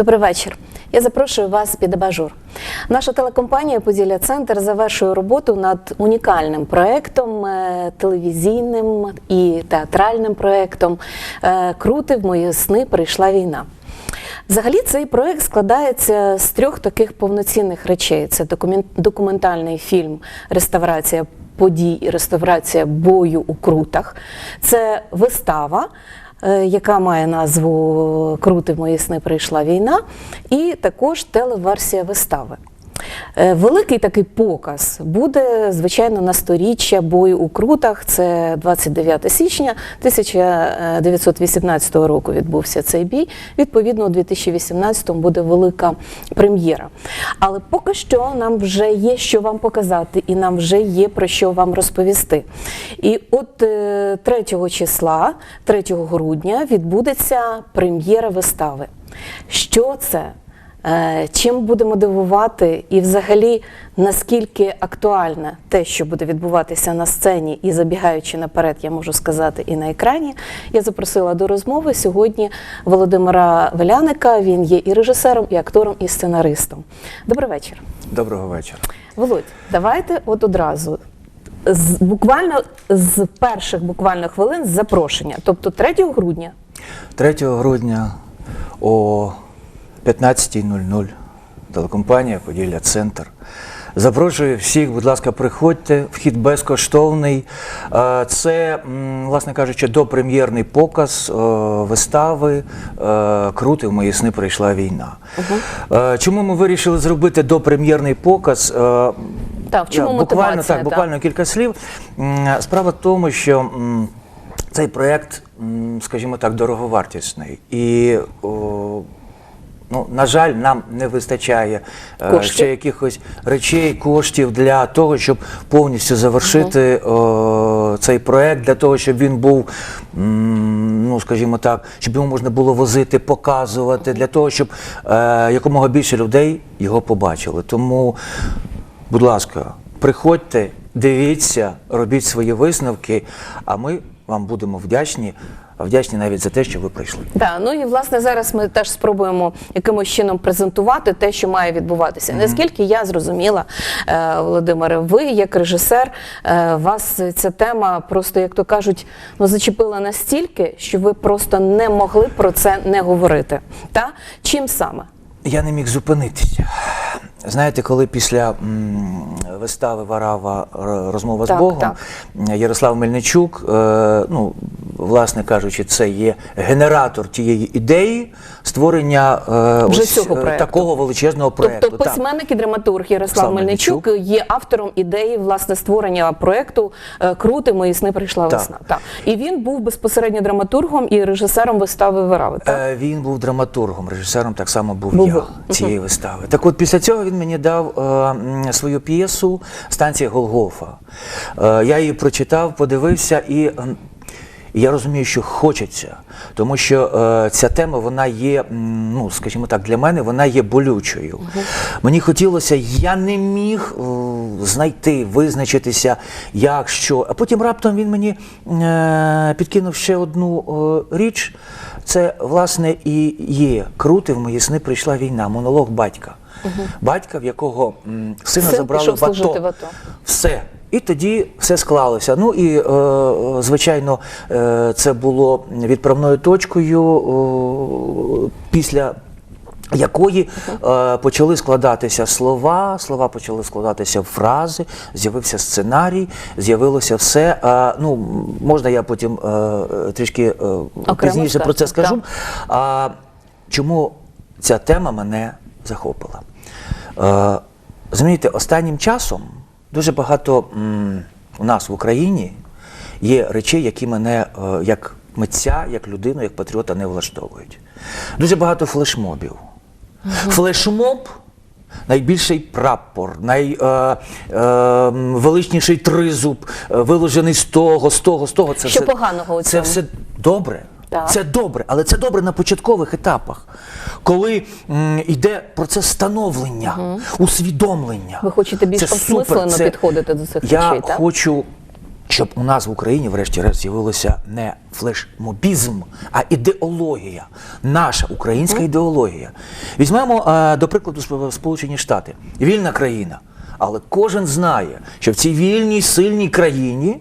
Добрий вечір. Я запрошую вас під абажур. Наша телекомпанія Поділля Центр завершує роботу над унікальним проектом, е, телевізійним і театральним проектом е, Крути в мої сни прийшла війна. Взагалі, цей проект складається з трьох таких повноцінних речей: це документальний фільм Реставрація подій і реставрація бою у крутах. Це вистава, яка має назву Крути мої сни прийшла війна, і також телеверсія вистави. Е, Великий такий показ буде, звичайно, на сторіччя бою у Крутах. Це 29 січня 1918 року відбувся цей бій. Відповідно, у 2018 буде велика прем'єра. Але поки що нам вже є що вам показати, і нам вже є про що вам розповісти. І от е, 3 числа, 3 грудня, відбудеться прем'єра вистави. Що це? Е, Чим будемо дивувати, і взагалі наскільки актуальне те, що буде відбуватися на сцені, і забігаючи наперед, я можу сказати, і на екрані, я запросила до розмови сьогодні Володимира Веляника. Він є і режисером, і актором, і сценаристом. Добрий вечір. Доброго вечора. Володь, давайте от одразу. З буквально з перших буквально хвилин з запрошення, тобто 3 грудня. 3 грудня о 15.00 телекомпанія Поділля Центр. Запрошую всіх, будь ласка, приходьте, вхід безкоштовний. Е, Це, власне кажучи, допрем'єрний показ е, вистави е, Крути в мої сни прийшла війна. Чому ми вирішили зробити допрем'єрний показ? Так, в чому буквально, мотивація, так, так? буквально кілька слів. Справа в тому, що цей проєкт, скажімо так, дороговартісний. І, ну, на жаль, нам не вистачає е, ще якихось речей, коштів для того, щоб повністю завершити о, цей проєкт, для того, щоб він був, м, ну, скажімо так, щоб його можна було возити, показувати, для того, щоб е, якомога більше людей його побачили. Тому Будь ласка, приходьте, дивіться, робіть свої висновки, а ми вам будемо вдячні, вдячні навіть за те, що ви прийшли. Так, ну і власне зараз ми теж спробуємо якимось чином презентувати те, що має відбуватися. Наскільки я зрозуміла, е, Володимире, ви як режисер, е, вас ця тема просто, як то кажуть, ну зачепила настільки, що ви просто не могли про це не говорити. Та чим саме? Я не міг зупинитися. Знаєте, коли після вистави Варава розмова Так, з Богом, так. Ярослав Мельничук, е, ну, власне кажучи, це є генератор тієї ідеї створення е, Вже ось, цього е, такого величезного проєкту. Тобто Так. письменник і драматург Ярослав Ярослав Мельничук є автором ідеї власне створення проекту Крути мої сни прийшла Так. весна. Так. І він був безпосередньо драматургом і режисером вистави Вирави. Так? Він був драматургом, режисером так само був, Був я цієї вистави. Так от після цього він мені дав е, свою п'єсу Станція Голгофа. Е, я її прочитав, подивився і. і Я розумію, що хочеться, тому що е, ця тема вона є, ну скажімо так, для мене вона є болючою. Мені хотілося, я не міг е, знайти, визначитися, як що. А потім раптом він мені е, підкинув ще одну е, річ. Це власне і є крути в мої сни прийшла війна, монолог батька. Батька, в якого м, сина Син забрали в ато. в АТО. Все. І тоді все склалося. Ну і е, звичайно, е, це було відправною точкою, е, після якої е, почали складатися слова, слова почали складатися в фрази, з'явився сценарій, з'явилося все. Е, ну, можна я потім е, е, трішки е, пізніше про це скажу. А, чому ця тема мене захопила? Е, Розумієте, останнім часом дуже багато у нас в Україні є речей, які мене е, як митця, як людину, як патріота не влаштовують. Дуже багато флешмобів. Флешмоб найбільший прапор, найвеличніший тризуб, е, виложений з того, з того, з того. Це Що все, поганого у Це все добре. Так. Це добре, але це добре на початкових етапах, коли м, йде процес становлення, усвідомлення. Ви хочете більш Це осмислено це- підходити до цих Я речей, так? хочу щоб у нас в Україні, врешті-решт, з'явилося не флешмобізм, а ідеологія, наша українська ідеологія. Візьмемо, е, до прикладу, Сп- Сполучені Штати. Вільна країна. Але кожен знає, що в цій вільній, сильній країні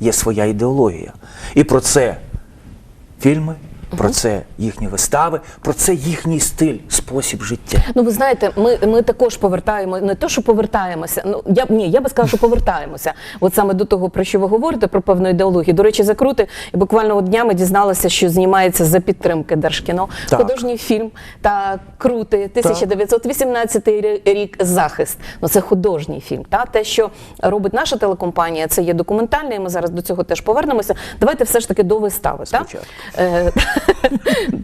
є своя ідеологія. І про це фільми, про це їхні вистави, про це їхній стиль, спосіб життя. Ну, ви знаєте, ми, ми також повертаємо не то, що повертаємося. Ну я ні, я би сказала, що повертаємося. От саме до того, про що ви говорите, про певну ідеологію. До речі, закрути. І буквально днями дізналася, що знімається за підтримки Держкіно Так. художній фільм та крути 1918 рік захист. Ну це художній фільм. Та те, що робить наша телекомпанія, це є документальне. і Ми зараз до цього теж повернемося. Давайте все ж таки до вистави. Спочатку. Е, по-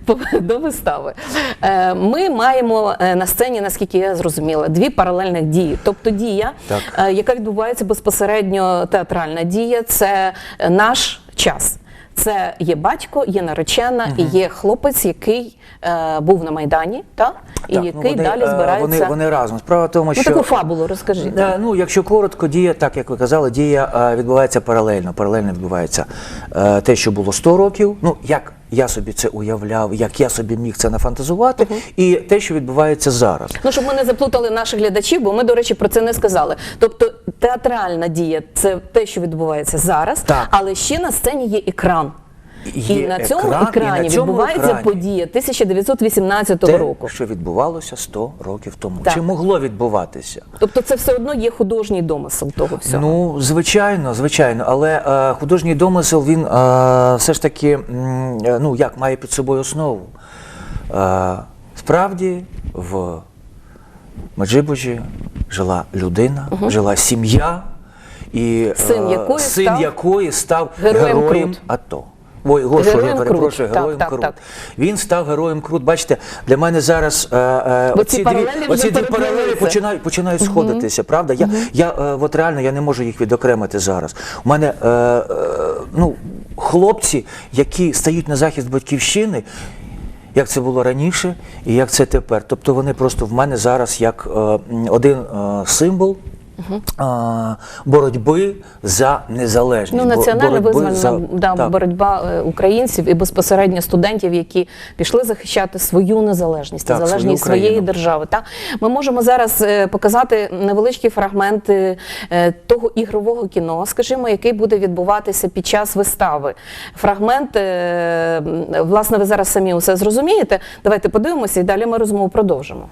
до вистави. Е, Ми маємо е, на сцені, наскільки я зрозуміла, дві паралельних дії. Тобто дія, Так. е, яка відбувається безпосередньо театральна дія, це наш час. Це є батько, є наречена і є хлопець, який е, був на майдані, та і Так, ну, який вони, далі збирається. Вони, вони разом. Справа в тому, Ну що таку фабулу розкажіть. Е, Ну, якщо коротко, дія, так як ви казали, дія е, відбувається паралельно. Паралельно відбувається е, те, що було 100 років. Ну як я собі це уявляв, як я собі міг це нафантазувати, і те, що відбувається зараз. Ну, щоб ми не заплутали наших глядачів, бо ми, до речі, про це не сказали. Тобто театральна дія це те, що відбувається зараз, Так. але ще на сцені є екран. Є і на цьому екран, і екрані на цьому відбувається екрані подія 1918 Те, року. що відбувалося 100 років тому. Так. Чи могло відбуватися? Тобто це все одно є художній домисел того всього. Ну, звичайно, звичайно, але е, художній домисел він е, все ж таки е, ну, як має під собою основу. Е, справді в Меджибужі жила людина, жила сім'я, і е, Син якої син став якої став героєм героєм. АТО. Ой, Гошу, я перепрошую, Крут. героєм Так, так, Крут. так. Він став героєм Крут. Бачите, для мене зараз е, е, оці ці дві, паралелі вже оці дві паралелі починають, починають сходитися, правда? Я, я е, от реально я не можу їх відокремити зараз. У мене е, е, ну, хлопці, які стають на захист батьківщини. Як це було раніше і як це тепер. Тобто вони просто в мене зараз як е, один е, символ е, боротьби за незалежність. Ну, національно визвольна за- да, так. боротьба е, українців і безпосередньо студентів, які пішли захищати свою незалежність, Так, незалежність свою своєї держави. Та ми можемо зараз е, показати невеличкі фрагменти е, того ігрового кіно, скажімо, який буде відбуватися під час вистави. Фрагмент, власне, ви зараз самі усе зрозумієте. Давайте подивимося і далі ми розмову продовжимо.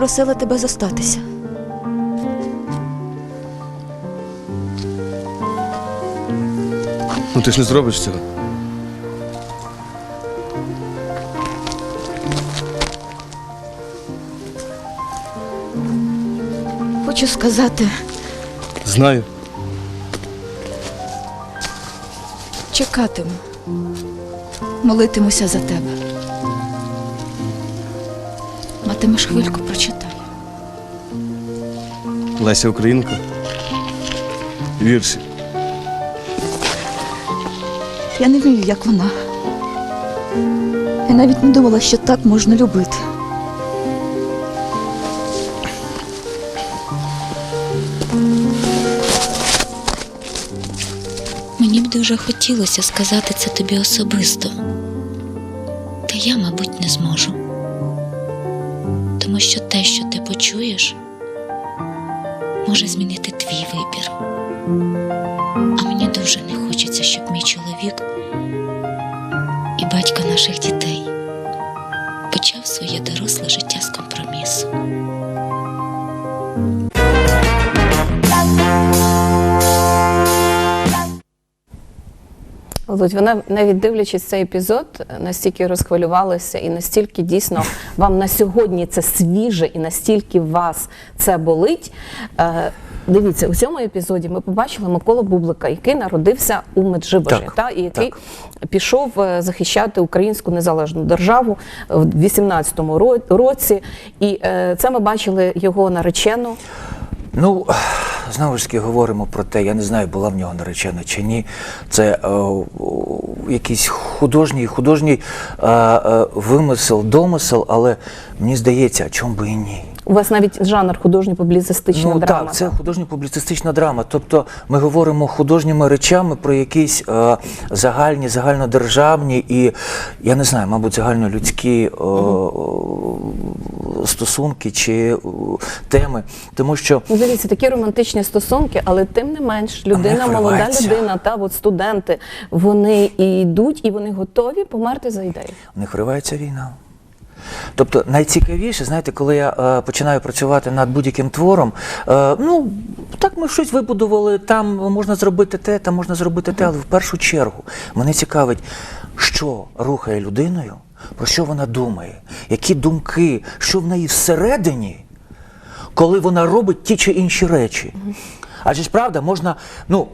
Попросила тебе зостатися? Ну ти ж не зробиш цього. Хочу сказати, Знаю. чекатиму, молитимуся за тебе. Матимеш хвильку, прочитай. Леся Українка. Вірші. Я не вмію, як вона. Я навіть не думала, що так можна любити. Мені б дуже хотілося сказати це тобі особисто, та я, мабуть, не зможу. Почуєш, може змінити твій вибір. А мені дуже не хочеться, щоб мій чоловік і батько наших дітей почав своє доросле життя з компромісу. Володь, вона навіть дивлячись цей епізод, настільки розхвилювалася і настільки дійсно вам на сьогодні це свіже, і настільки вас це болить. Е, Дивіться, у цьому епізоді ми побачили Миколу Бублика, який народився у Меджибожі, Так, та і який так. пішов е, захищати українську незалежну державу в 18-му році. І е, це ми бачили його наречену. Ну, знову ж таки говоримо про те, я не знаю, була в нього наречена чи ні. Це е, о, якийсь художній, художній е, е, вимисел, домисел, але мені здається, а чому би і ні. У вас навіть жанр художньо-публіцистична ну, драма. Так, це художньо-публіцистична драма. Тобто ми говоримо художніми речами про якісь е, загальні, загальнодержавні і, я не знаю, мабуть, загальнолюдські е, стосунки чи е, теми. Тому що Ну, дивіться, такі романтичні стосунки, але тим не менш, людина, не молода людина, та от студенти, вони і йдуть, і вони готові померти за ідею. в них вривається війна. Тобто найцікавіше, знаєте, коли я е, починаю працювати над будь-яким твором, е, ну так ми щось вибудували, там можна зробити те, там можна зробити те, але в першу чергу мене цікавить, що рухає людиною, про що вона думає, які думки, що в неї всередині, коли вона робить ті чи інші речі. Адже ж правда, можна, ну,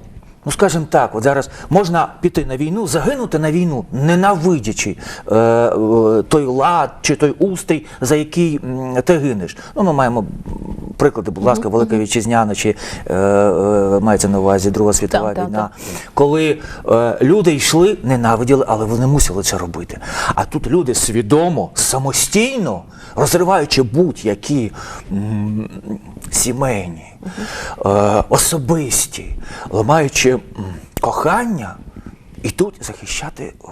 ну скажімо так, от зараз можна піти на війну, загинути на війну, ненавидячи е, е, той лад чи той устрій, за який ти гинеш. Ну, ми маємо приклади, будь ласка, Велика Вітчизняна чи е, е, мається на увазі Друга світова Так, так, війна, коли е, люди йшли, ненавиділи, але вони мусили це робити. А тут люди свідомо, самостійно, розриваючи будь-які м, сімейні, е, особисті, ламаючи м, кохання, ідуть захищати о,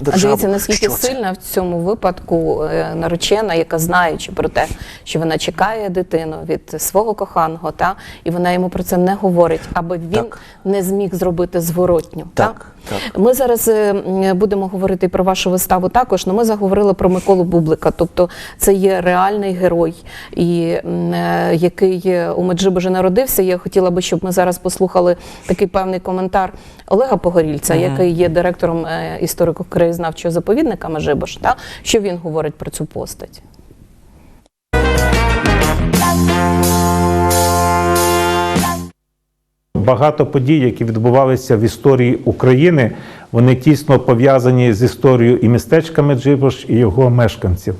А дивіться, наскільки Що це? сильна в цьому випадку е, наречена, яка знаючи про те, що вона чекає дитину від свого коханого, та і вона йому про це не говорить, аби він Так. не зміг зробити зворотню. Так, так. Ми зараз е, будемо говорити про вашу виставу також. але ми заговорили про Миколу Бублика. Тобто це є реальний герой, і е, який е, у Меджибожі народився. Я хотіла би, щоб ми зараз послухали такий певний коментар Олега Погорільця, який є директором історико-краєзнавчого заповідника Меджибож. Та що він говорить про цю постать? Багато подій, які відбувалися в історії України, вони тісно пов'язані з історією і містечка Меджибош, і його мешканців.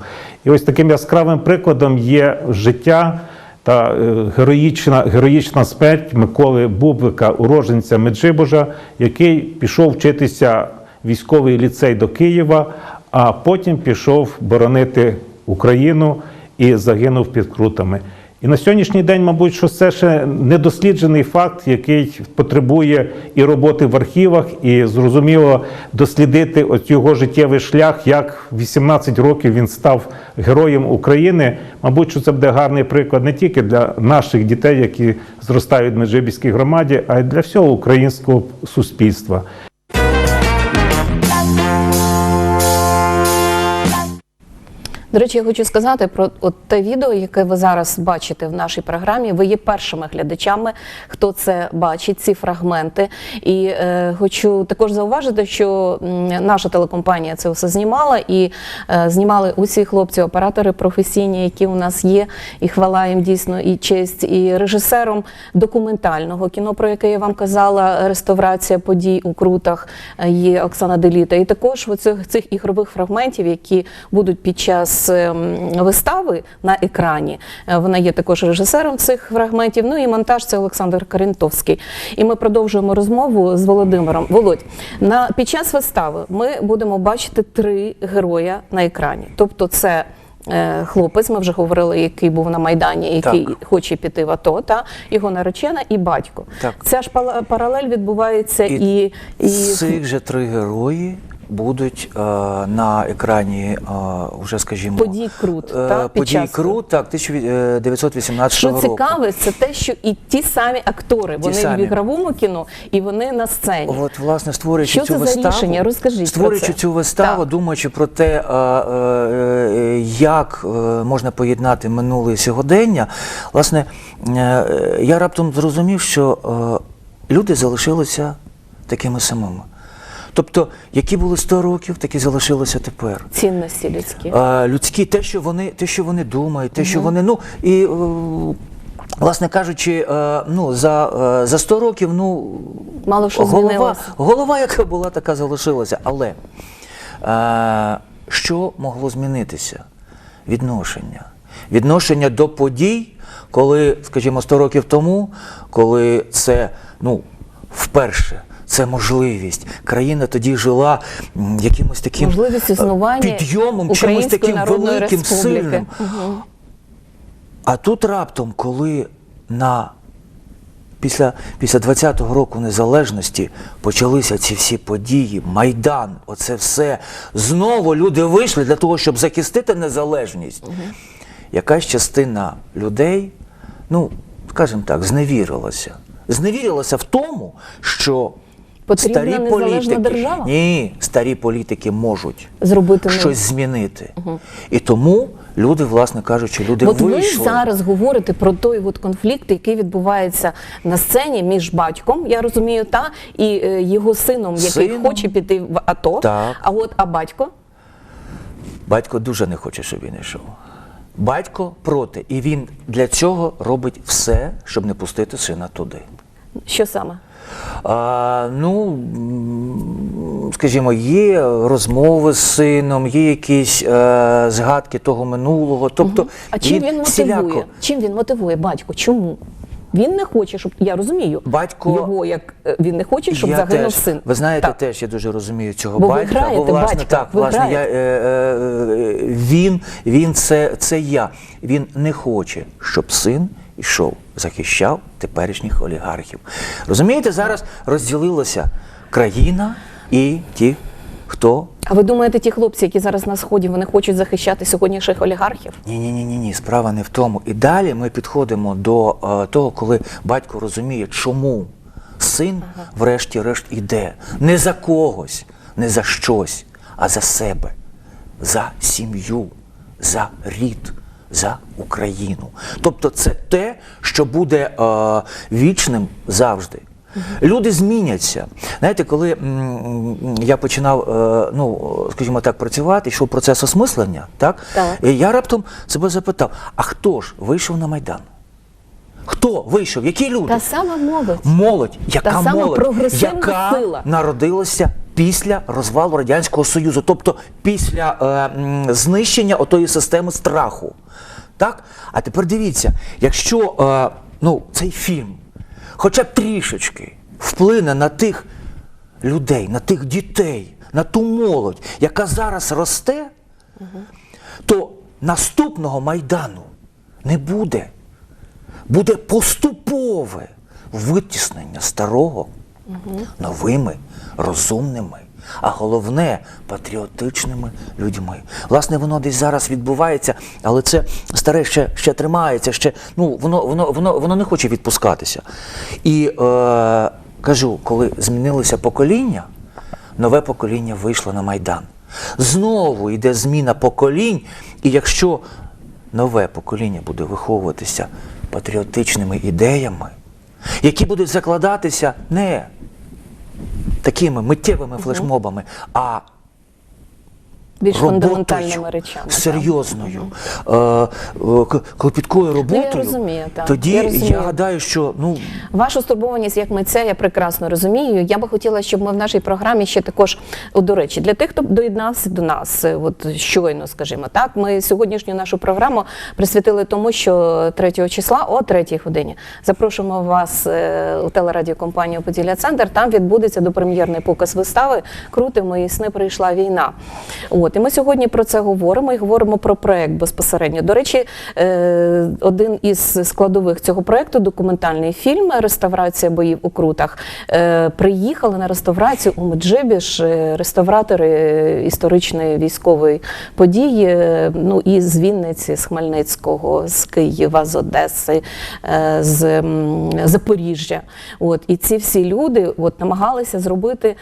І ось таким яскравим прикладом є життя та е, героїчна, героїчна смерть Миколи Бублика, уроженця Меджибожа, який пішов вчитися військовий ліцей до Києва, а потім пішов боронити Україну і загинув під крутами. І на сьогоднішній день, мабуть, що це ще недосліджений факт, який потребує і роботи в архівах, і зрозуміло дослідити от його життєвий шлях, як в 18 років він став героєм України. Мабуть, що це буде гарний приклад не тільки для наших дітей, які зростають в Меджибіській громаді, а й для всього українського суспільства. До речі, я хочу сказати про от те відео, яке ви зараз бачите в нашій програмі. Ви є першими глядачами, хто це бачить, ці фрагменти. І е, хочу також зауважити, що наша телекомпанія це все знімала, і е, знімали усі хлопці, оператори професійні, які у нас є, і хвала їм дійсно і честь, і режисером документального кіно, про яке я вам казала, реставрація подій у крутах е, є Оксана Деліта. І також оцих цих ігрових фрагментів, які будуть під час вистави на екрані. Е, Вона є також режисером цих фрагментів. Ну і монтаж це Олександр Карінтовський. І ми продовжуємо розмову з Володимиром. Володь, на під час вистави ми будемо бачити три героя на екрані. Тобто, це е, хлопець, ми вже говорили, який був на майдані, який Так. хоче піти в АТО, та його наречена і батько. Так. Ця ж паралель відбувається і, І і, Цих же три герої будуть е, на екрані е, вже, скажімо, Подій Крут, е, так, під подій час- Крут, так, 1918 Що року. цікаве, це те, що і ті самі актори, вони самі. в ігровому кіно, і вони на сцені. От, власне, створюючи Що цю це за виставу, рішення? Розкажіть про це. цю виставу, Так. думаючи про те, е, е, як е, можна поєднати минуле і сьогодення, власне, е, я раптом зрозумів, що е, люди залишилися такими самими. Тобто, які були 100 років, такі залишилися тепер. Цінності людські. Е, людські, те, що вони, те, що вони думають, те, що вони. Ну і е, власне кажучи, е, ну за, е, за 100 років, ну Мало що голова, голова, яка була, така залишилася. Але що могло змінитися? Відношення. Відношення до подій, коли, скажімо, 100 років тому, коли це ну, вперше. Це можливість. Країна тоді жила якимось таким Можливість е, існування підйомом, чимось таким великим, Республіки. сильним. А тут раптом, коли на після, після 20-го року незалежності почалися ці всі події, Майдан, оце все. Знову люди вийшли для того, щоб захистити незалежність. Якась частина людей, ну, скажімо так, зневірилася. Зневірилася в тому, що Потрібна старі незалежна політики, держава? ні, старі політики можуть Зробити щось змінити. І тому люди, власне кажучи, люди От ви зараз говорите про той от конфлікт, який відбувається на сцені між батьком, я розумію, та і е, його сином, який Сином. хоче піти в АТО. Так. А от а батько Батько дуже не хоче, щоб він йшов. Батько проти. І він для цього робить все, щоб не пустити сина туди. що саме? А, ну, скажімо, є розмови з сином, є якісь е, згадки того минулого. Тобто, А чим він, всіляко- мотивує? Чим він мотивує батько? Чому? Він не хоче, щоб я розумію Батько- його, як е, він не хоче, щоб я загинув теж, син. Ви знаєте, Так. теж я дуже розумію цього Бо ви батька. граєте бо власне батька, так, ви власне, я, граєте. е, е, е, він, він це, це я. Він не хоче, щоб син йшов, захищав теперішніх олігархів. Розумієте, зараз розділилася країна і ті, хто А ви думаєте, ті хлопці, які зараз на сході, вони хочуть захищати сьогоднішніх олігархів? Ні, ні, ні, ні, ні, справа не в тому. І далі ми підходимо до е, того, коли батько розуміє, чому син, врешті-решт, іде не за когось, не за щось, а за себе, за сім'ю, за рід, за Україну. Тобто це те, що буде е, вічним завжди. Люди зміняться. Знаєте, коли я починав, е, ну, скажімо так, працювати, йшов процес осмислення, так? Так. І я раптом себе запитав: а хто ж вийшов на Майдан? Хто вийшов? Які люди? Та сама молодь. Молодь, яка Та сама молодь, яка сила. народилася після розвалу Радянського Союзу, тобто після е, знищення отої системи страху. Так? А тепер дивіться, якщо е, ну, цей фільм хоча б трішечки вплине на тих людей, на тих дітей, на ту молодь, яка зараз росте, то наступного майдану не буде буде поступове витіснення старого новими, розумними, а головне патріотичними людьми. Власне, воно десь зараз відбувається, але це старе ще, ще тримається, ще, ну, воно, воно, воно, воно не хоче відпускатися. І е, кажу, коли змінилися покоління, нове покоління вийшло на Майдан. Знову йде зміна поколінь, і якщо нове покоління буде виховуватися патріотичними ідеями, які будуть закладатися не такими миттєвими флешмобами, а Більш фундаментальними речами. серйозною, е, е, клопіткою роботою, розумію, так. тоді Я я, гадаю, що ну, Вашу стурбованість як митця я прекрасно розумію. Я би хотіла, щоб ми в нашій програмі ще також, до речі, для тих, хто доєднався до нас, е, от щойно, скажімо так, ми сьогоднішню нашу програму присвятили тому, що 3 числа о 3 годині запрошуємо вас е, у телерадіокомпанію Поділля Центр. Там відбудеться допрем'єрний показ вистави Крути мої сни прийшла війна. От і ми сьогодні про це говоримо і говоримо про проект безпосередньо. До речі, е, один із складових цього проекту документальний фільм Реставрація боїв у Крутах. Е, Приїхали на реставрацію у Меджибіж е, реставратори історичної військової події. Ну і з Вінниці, з Хмельницького, з Києва, з Одеси, з Запоріжжя. От і ці всі люди от намагалися зробити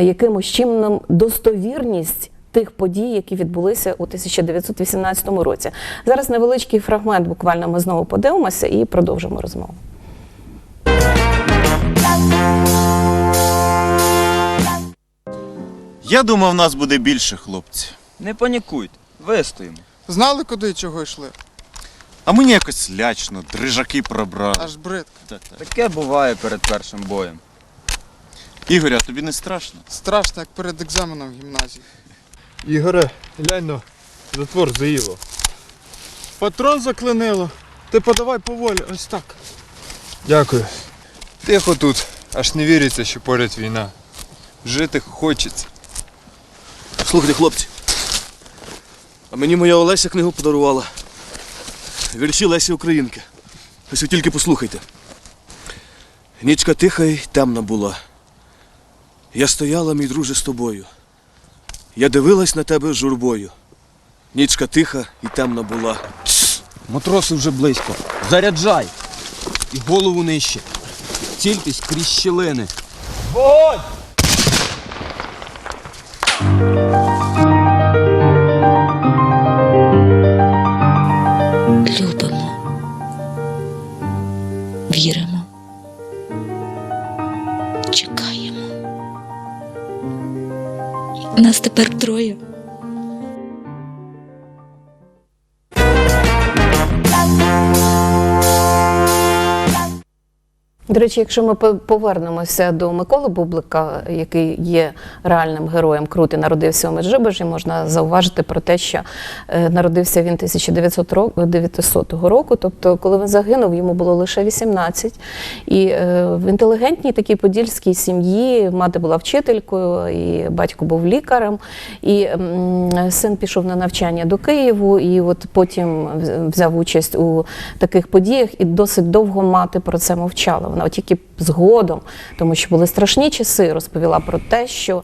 якимось чином достовірність. Тих подій, які відбулися у 1918 році. Зараз невеличкий фрагмент. Буквально ми знову подивимося і продовжимо розмову. Я думав, нас буде більше хлопців. Не панікуйте, вистоїмо. Знали, куди і чого йшли? А мені якось лячно, дрижаки пробрали. Аж бридко. Та-та. Таке буває перед першим боєм. Ігоря, тобі не страшно? Страшно, як перед екзаменом в гімназії. Ігоре, глянь, ну, затвор заїло. Патрон заклинило. Ти подавай поволі, ось так. Дякую. Тихо тут, аж не віриться, що поряд війна. Жити хочеться. Слухайте, хлопці. А мені моя Олеся книгу подарувала. Вірші Лесі Українки. Ось ви тільки послухайте. Нічка тиха й темна була. Я стояла, мій друже, з тобою. Я дивилась на тебе з журбою. Нічка тиха і темна була. Матроси вже близько. Заряджай! І голову нижче. Цільтесь крізь щілини. Любимо, віримо, чекаємо. Нас тепер троє. До речі, якщо ми повернемося до Миколи Бублика, який є реальним героєм Крути, народився у Меджибежі, можна зауважити про те, що е, народився він 1900 року, тобто, коли він загинув, йому було лише 18. І е, в інтелігентній такій подільській сім'ї мати була вчителькою, і батько був лікарем. І син пішов на навчання до Києву, і от потім взяв участь у таких подіях, і досить довго мати про це мовчала. Вона тільки згодом, тому що були страшні часи, розповіла про те, що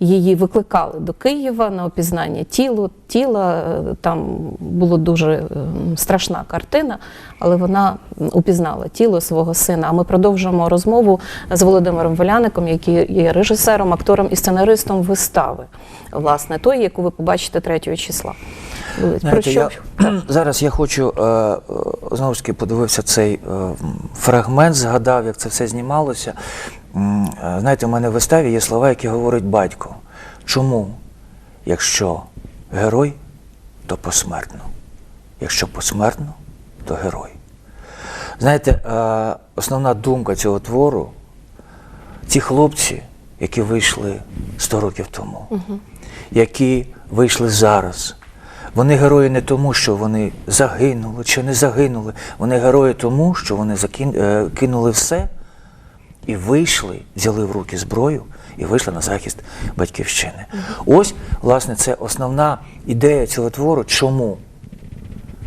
її викликали до Києва на опізнання тілу. Тіла е, там була дуже е, страшна картина, але вона упізнала тіло свого сина. А ми продовжуємо розмову з Володимиром Воляником, який є режисером, актором і сценаристом вистави. Власне, той, яку ви побачите 3 числа. Про що? я, зараз я хочу е, знову ж таки подивився цей фрагмент, згадав, як це все знімалося. Е, Знаєте, у мене в виставі є слова, які говорить батько. Чому? Якщо герой, то посмертно. Якщо посмертно, то герой. Знаєте, е, основна думка цього твору ці хлопці, які вийшли 100 років тому, які вийшли зараз. Вони герої не тому, що вони загинули чи не загинули. Вони герої тому, що вони закин... е, все і вийшли, взяли в руки зброю і вийшли на захист батьківщини. Ось, власне, це основна ідея цього твору. Чому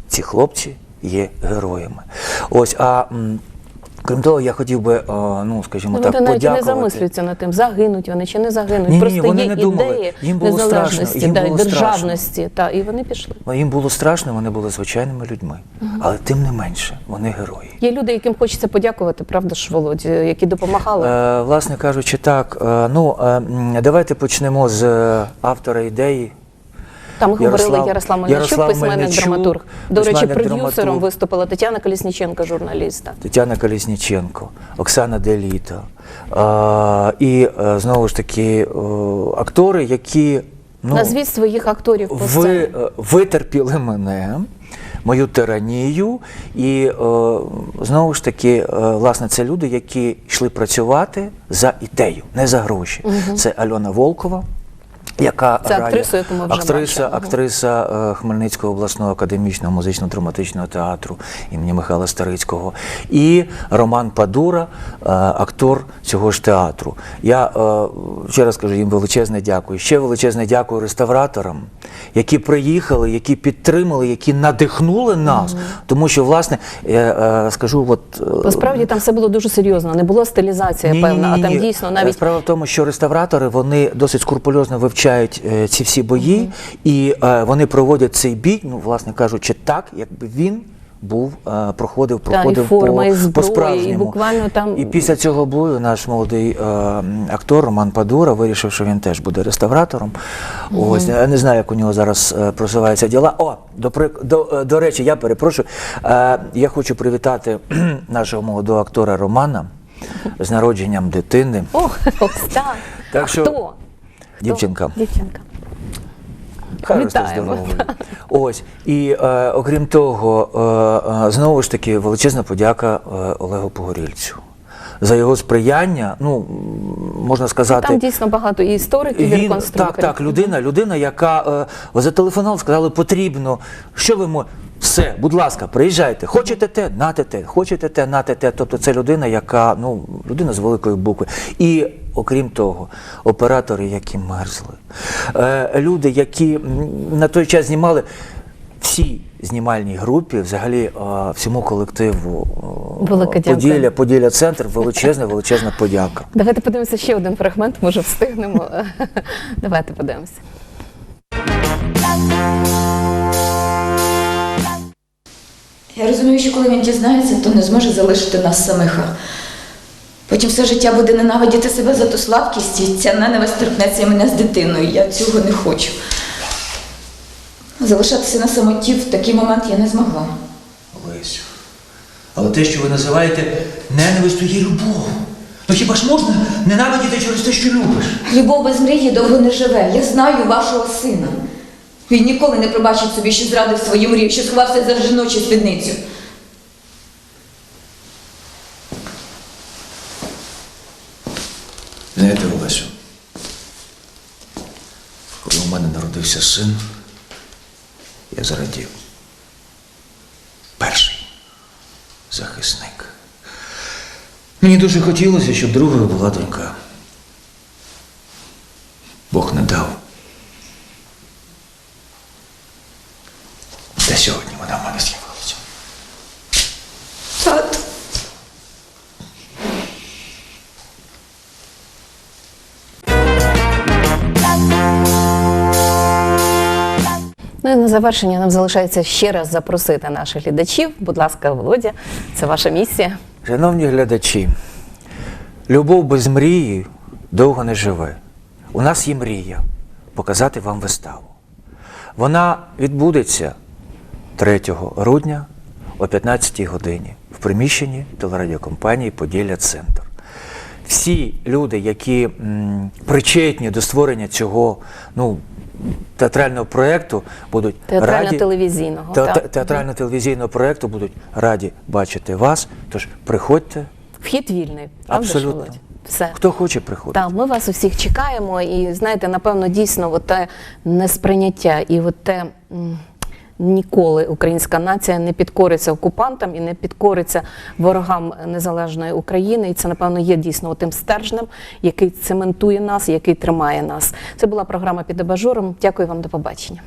ці хлопці є героями? Ось, а крім того, я хотів би, е, ну, скажімо Ну, так, вони навіть і не замислюються над тим, загинуть вони чи не загинуть. Ні-ні, Просто вони є не думали. ідеї Їм було незалежності, страшно, їм було страшно. державності. Та, і вони пішли. Їм було страшно, вони були звичайними людьми. Але тим не менше, вони герої. Є люди, яким хочеться подякувати, правда ж, Володь, які допомагали. Е, власне кажучи, так, е, ну е, давайте почнемо з е, автора ідеї. Там говорили Ярослав- Ярослав Мельничук, Ярослав письменник, Мельничук, драматург. До речі, продюсером драматург. виступила Тетяна Колісніченка, журналіста. Тетяна Колісніченко, Оксана Деліто. Е, і е, знову ж таки е, актори, які ну, Назвіть своїх акторів по ви, сцені. е, витерпіли мене, мою тиранію, і знову ж таки, власне, це люди, які йшли працювати за ідею, не за гроші. Це Альона Волкова. Яка Це актрису, яку ми вже актриса, бачили. Актриса е, Хмельницького обласного академічного музично-драматичного театру імені Михайла Старицького, і Роман Падура, е, актор цього ж театру. Я е, ще раз кажу їм величезне дякую. Ще величезне дякую реставраторам, які приїхали, які підтримали, які надихнули нас. Тому що, власне, я скажу, от Насправді там все було дуже серйозно, не була стилізація певна, а там Ні-ні-ні. дійсно навіть справа в тому, що реставратори вони досить скрупульозно вивчають е, ці всі бої, і е, вони проводять цей бій, ну власне кажучи, так, якби він. Був е, проходив, Та, і проходив форма, по, і по буквально там- І після цього бою наш молодий е, актор Роман Падура вирішив, що він теж буде реставратором. Ось я не знаю, як у нього зараз просуваються діла. О, до, до, до речі, я перепрошую. Е, я хочу привітати нашого молодого актора Романа з народженням дитини. О, так. Так що- хто? Дівчинка. Дівчинка. Хай росте здоровою. Ось. І е, окрім того, е, е, знову ж таки, величезна подяка е, Олегу Погорільцю. За його сприяння, ну можна сказати, Там дійсно багато і істориків, і він реконструкторів. так, так, людина, людина, яка е, зателефонувала, сказали, потрібно, що ви мо. Все, будь ласка, приїжджайте. Хочете те, нате те, хочете те, нате те. Тобто це людина, яка ну людина з великої букви. І окрім того, оператори, які мерзли, е, люди, які на той час знімали всій знімальній групі, взагалі е, всьому колективу е, дякую. Поділля, Поділля Центр, величезна, величезна подяка. Давайте подивимося ще один фрагмент, може встигнемо. Давайте подивимося. Я розумію, що коли він дізнається, то не зможе залишити нас самих. Потім все життя буде ненавидіти себе за ту слабкість, і ця ненависть торкнеться мене з дитиною. Я цього не хочу. Залишатися на самоті в такий момент я не змогла. Лесю, але те, що ви називаєте ненавистю, є любов. Ну хіба ж можна ненавидіти через те, що любиш? Любов без мрії довго не живе. Я знаю вашого сина. Він ніколи не пробачить собі, що зрадив свою мрію, що сховався за жіночу спідницю. Знаєте, Олесю, коли у мене народився син, я зрадів. Перший захисник. Мені дуже хотілося, щоб другою була донька. Завершення нам залишається ще раз запросити наших глядачів. Будь ласка, Володя, це ваша місія. Шановні глядачі, любов без мрії довго не живе. У нас є мрія показати вам виставу. Вона відбудеться 3 грудня о 15 годині в приміщенні телерадіокомпанії Поділля Центр. Всі люди, які м, причетні до створення цього ну, театрального проєкту, будуть Театрально-телевізійного. те- так. те- театрально-телевізійного проєкту будуть раді бачити вас. Тож приходьте, Вхід вільний, правда Абсолютно. Все. хто хоче приходити. Так, ми вас усіх чекаємо, і знаєте, напевно, дійсно, от те несприйняття і от те. Ніколи українська нація не підкориться окупантам і не підкориться ворогам незалежної України. І це, напевно, є дійсно тим стержнем, який цементує нас, який тримає нас. Це була програма під абажуром. Дякую вам, до побачення.